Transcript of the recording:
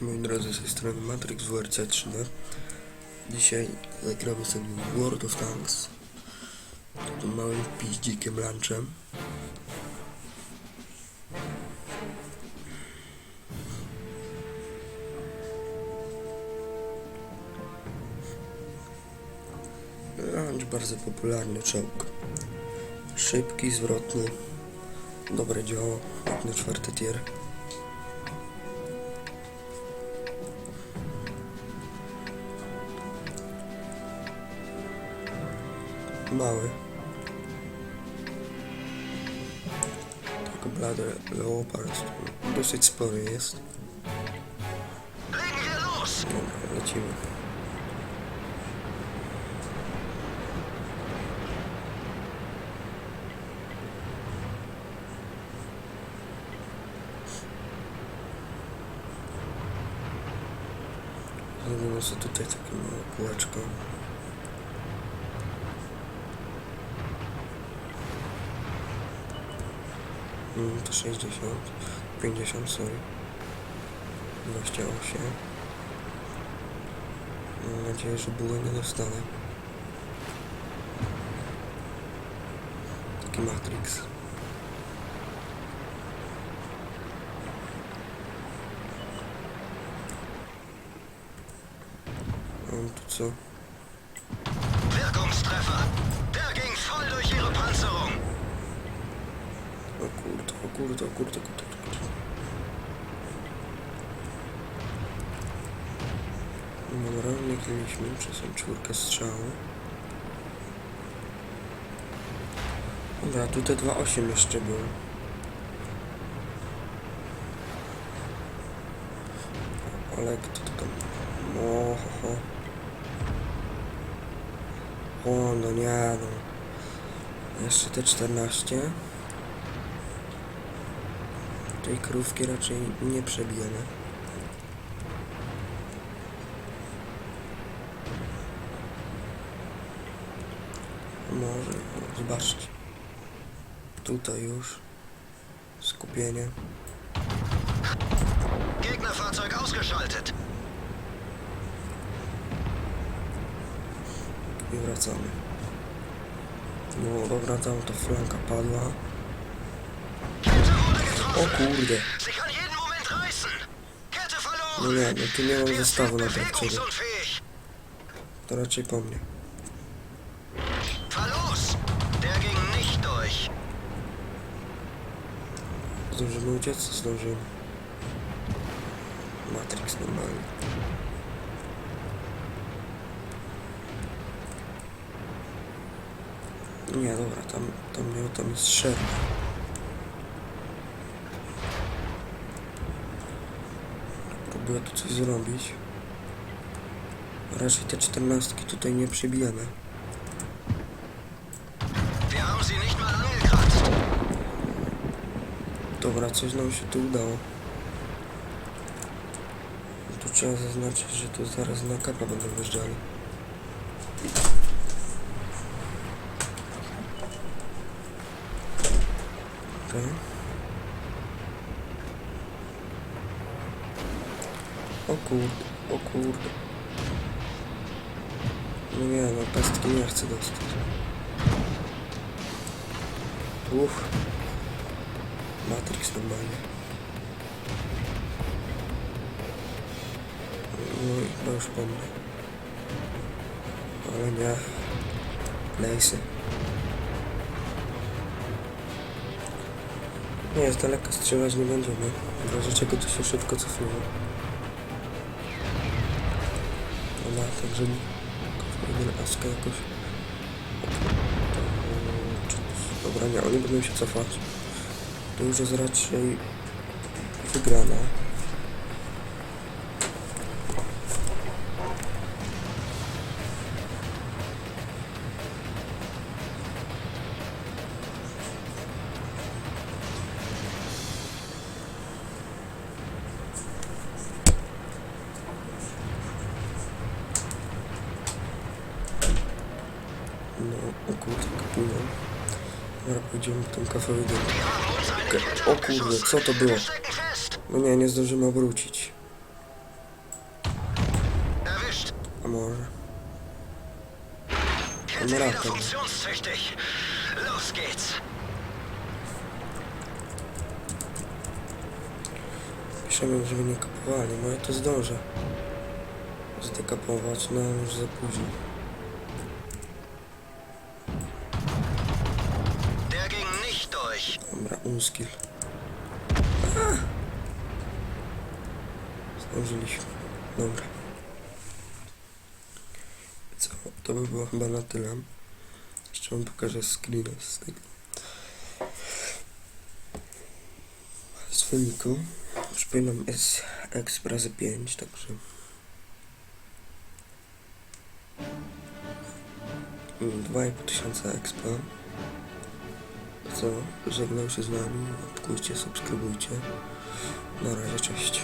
Cześć moi drodzy, z tej strony Matrix WRC 3D. Dzisiaj zagramy sobie World of Tanks. Takim małym piździkiem lunchem. Lunch bardzo popularny czołg. Szybki, zwrotny. Dobre dzieło, jak na czwarty tier. Mały. Tylko blady leopard. Dosyć spory jest. Dobra, lecimy. Zrobimy sobie tutaj takie małe kółeczko. To 60, 50, sorry. 28. Mam nadzieję, że były nie dostanę. Taki Matrix. Mam tu co? Wirkungstreffer! Kurde, o kurde, o kurde, kurde, kurde. Dobra, uniknęliśmy przez tą czwórkę strzału. Dobra, tutaj 2.8 jeszcze było. Ale kto to tam? O, ho, ho. O, no nie, no. Jeszcze te 14. Tej krówki raczej nie przebijemy. Może, zobaczcie. Tutaj już. Skupienie. Gegnerfahrzeug ausgeschaltet! I wracamy. No dobra, tam ta flanka padła. O kurde. No nie, no tu nie mam zestawu na bewegungsunfähig! To raczej po mnie. Zdążymy uciec? Zdążymy. Matrix normalnie. Nie, dobra, tam, tam tam jest szereg. Próbuję tu coś zrobić. Raczej te czternastki tutaj nie angekratzt! Dobra, coś nam się tu udało. Tu trzeba zaznaczyć, że tu zaraz na kapa będą wjeżdżali. O kurde, o kurde. No nie, no pestki nie chcę dostać. Uff. Matrix normalnie. No i chyba już po. Ale nie. Lejsy. Nie, z daleka strzelać nie będziemy. W razie czego to się szybko cofnęło. Dobra, także jeden askę jakoś. To- Dobra, nie, oni będą się cofać. To już jest raczej wygrana. Kapują. Dobra, pójdziemy w tą Okej, Kette O kurde, co to było? No nie, nie zdążymy obrócić. może. Kette wieder Kamera. funktionstüchtig. Los geht's. Piszemy, żeby nie kapowali, no ja to zdążę. Zdekapować, no już za późno. Dobra, unskill. Zdążyliśmy. Dobra. Co? To by było chyba na tyle. Jeszcze wam pokażę screena z tego. Z wyniku. Przypominam, jest Express 5, także... Mm, 2,5 tysiąca expa. Co? Żegnam się z wami. Łapkujcie, subskrybujcie. Na razie, cześć.